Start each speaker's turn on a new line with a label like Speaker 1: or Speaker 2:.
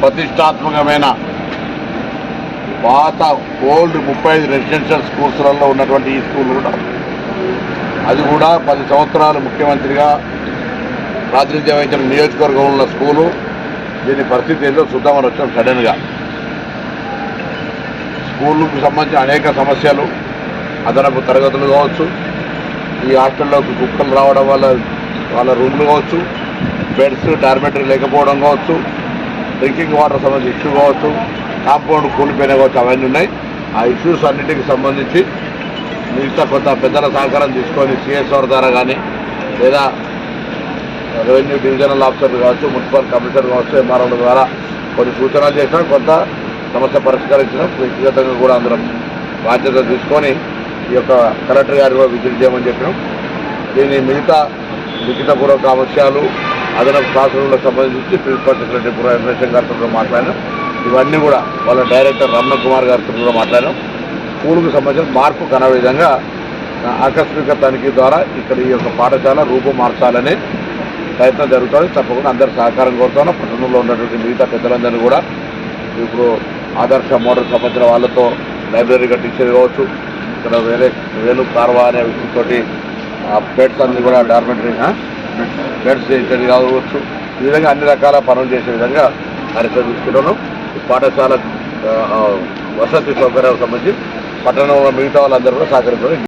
Speaker 1: ప్రతిష్టాత్మకమైన పాత ఓల్డ్ ముప్పై ఐదు రెసిడెన్షియల్ స్కూల్స్లలో ఉన్నటువంటి ఈ స్కూల్ కూడా. అది కూడా పది సంవత్సరాలు ముఖ్యమంత్రిగా ప్రాతినిధ్యం వహించిన నియోజకవర్గంలో ఉన్న స్కూలు. దీని పరిస్థితి ఏంటో చూద్దామని వచ్చాం సడన్గా. స్కూళ్ళకు సంబంధించిన అనేక సమస్యలు అదనపు తరగతులు కావచ్చు ఈ హాస్టల్లోకి కుక్కలు రావడం వల్ల వాళ్ళ రూమ్లు కావచ్చు బెడ్స్ డార్మెటరీ లేకపోవడం కావచ్చు డ్రింకింగ్ వాటర్ సంబంధించి ఇష్యూ కావచ్చు కాంపౌండ్ కూలిపోయినా కావచ్చు అవన్నీ ఉన్నాయి. ఆ ఇష్యూస్ అన్నిటికి సంబంధించి మిగతా కొంత పెద్దల సహకారం తీసుకొని సిఎస్ఆర్ ద్వారా కానీ లేదా రెవెన్యూ డివిజనల్ ఆఫీసర్ కావచ్చు మున్సిపల్ కమిషనర్ కావచ్చు ఎంఆర్ఓల ద్వారా కొన్ని సూచనలు చేసినా కొంత సమస్య పరిష్కరించడం వ్యక్తిగతంగా కూడా అందరం బాధ్యత తీసుకొని ఈ యొక్క కలెక్టర్ గారు కూడా విజిట్ చేయమని చెప్పినాం. దీని మిగతా లిఖితపూర్వక అంశాలు అదనపు క్లాసులకు సంబంధించి ప్రిన్సిపల్ సెక్రటరీ పురేషన్ గారితో మాట్లాడాం ఇవన్నీ కూడా వాళ్ళ డైరెక్టర్ రమణ కుమార్ గారితో కూడా మాట్లాడాం స్కూల్కు సంబంధించిన మార్పు కన విధంగా ఆకస్మిక తనిఖీ ద్వారా ఇక్కడ ఈ యొక్క పాఠశాల రూపు మార్చాలని ప్రయత్నం జరుగుతుంది. తప్పకుండా అందరి సహకారం కోరుతాను పట్టణంలో ఉన్నటువంటి మిగతా పెద్దలందరినీ కూడా ఇప్పుడు ఆదర్శ మోడల్ సంబంధించిన వాళ్ళతో లైబ్రరీ కట్టించేది కావచ్చు ఇక్కడ వేరే వేలు కార్వా అనే వ్యక్తితోటి ఆ అన్ని కూడా డార్మెంటరీ బెడ్స్ చేసేది కావచ్చు ఈ విధంగా అన్ని రకాల పనులు చేసే విధంగా కార్యక్రమం తీసుకుంటున్నాం పాఠశాల వసతి సౌకర్యాలకు సంబంధించి పట్టణంలో మిగతా వాళ్ళందరూ కూడా సహకరించారు